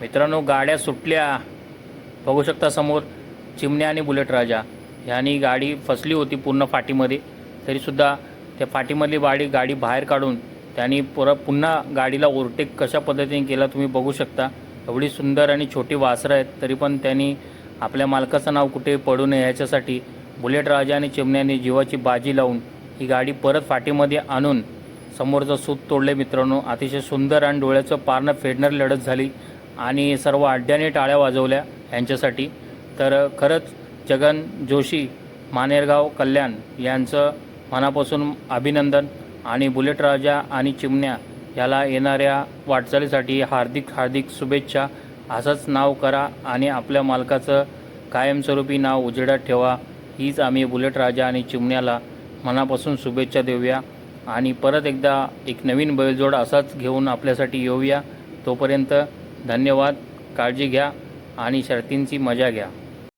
मित्रांनो गाड्या सुटल्या. बघू शकता समोर चिमण्या आणि बुलेट राजा. ह्यानी गाडी फसली होती पूर्ण फाटीमध्ये. तरीसुद्धा त्या फाटीमधली गाडी गाडी बाहेर काढून त्यांनी पुरा पुन्हा गाडीला ओव्हरटेक कशा पद्धतीने केला तुम्ही बघू शकता. एवढी सुंदर आणि छोटी वासरं आहेत तरी पण त्यांनी आपल्या मालकाचं नाव कुठे पडू नये याच्यासाठी बुलेट राजा आणि चिमण्याने जीवाची बाजी लावून ही गाडी परत फाटीमध्ये आणून समोरचं सूत तोडले मित्रांनो. अतिशय सुंदर आणि डोळ्याचं पारणं फेडणारी लढत झाली. आणि सर्व अड्ड्याने टाळ्या वाजवल्या यांच्यासाठी. तर खरंच जगन जोशी मानेरगाव कल्याण यांचं मनापासून अभिनंदन आणि बुलेट राजा आणि चिमण्या याला येणाऱ्या वाटचालीसाठी हार्दिक हार्दिक शुभेच्छा. असंच नाव करा आणि आपल्या मालकाचं कायमस्वरूपी नाव उजेडात ठेवा. हीच आम्ही बुलेट राजा आणि चिमण्याला मनापासून शुभेच्छा देऊया. आणि परत एकदा एक नवीन बैलजोड असाच घेऊन आपल्यासाठी येऊया. तोपर्यंत धन्यवाद. काळजी घ्या आणि शर्तींची मजा घ्या.